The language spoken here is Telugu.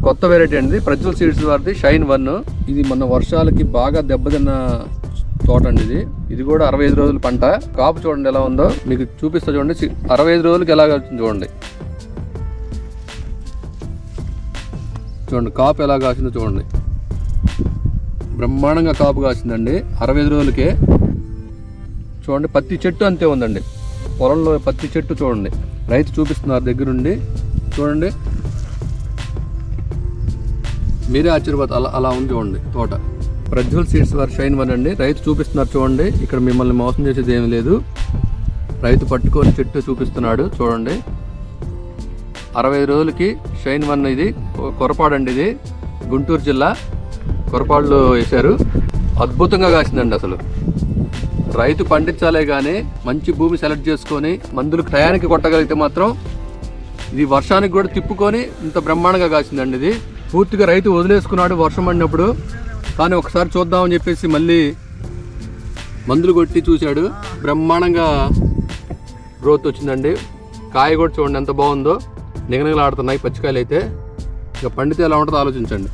కొత్త వెరైటీ అండి. ప్రజ్వల్ సీడ్స్ వారిది షైన్ వన్ ఇది మొన్న వర్షాలకి బాగా దెబ్బతిన్న తోట అండి ఇది. ఇది కూడా అరవై ఐదు రోజుల పంట. కాపు చూడండి ఎలా ఉందో. మీకు చూపిస్తా చూడండి. అరవై ఐదు రోజులకి ఎలా వచ్చింది చూడండి. చూడండి కాపు ఎలా కాసిందో చూడండి. బ్రహ్మాండంగా కాపు కాసిందండి. అరవై ఐదు రోజులకే. చూడండి పత్తి చెట్టు అంతే ఉందండి. పొలంలో పత్తి చెట్టు చూడండి. రైతు చూపిస్తున్నారు దగ్గరుండి. చూడండి. మీరే ఆశ్చర్యపోతారు అలా అలా ఉంది చూడండి తోట. ప్రజ్వల్ సీడ్స్ వారి షైన్ వన్ అండి రైతు చూపిస్తున్నారు చూడండి. ఇక్కడ మిమ్మల్ని మోసం చేసేది ఏమీ లేదు. రైతు పట్టుకొని చెట్టు చూపిస్తున్నాడు చూడండి. అరవై రోజులకి షైన్ వన్ ఇది. కొ- కొరపాడు అండి ఇది. గుంటూరు జిల్లా కొరపాడులో వేశారు. అద్భుతంగా కాసిందండి అసలు. రైతు పండించాలే కానీ మంచి భూమి సెలెక్ట్ చేసుకొని మందులు టయానికి కొట్టగలిగితే మాత్రం ఇది వర్షానికి కూడా తిప్పుకొని ఇంత బ్రహ్మాండంగా కాసిందండి ఇది. పూర్తిగా రైతు వదిలేసుకున్నాడు వర్షం పడినప్పుడు. కానీ ఒకసారి చూద్దామని చెప్పేసి మళ్ళీ మందులు కొట్టి చూశాడు. బ్రహ్మాండంగా గ్రోత్ వచ్చిందండి. కాయ కూడా చూడండి ఎంత బాగుందో. నిగనగలాడుతున్నాయి పచ్చికాయలు అయితే ఇక పండితే ఎలా ఉంటుందో ఆలోచించండి.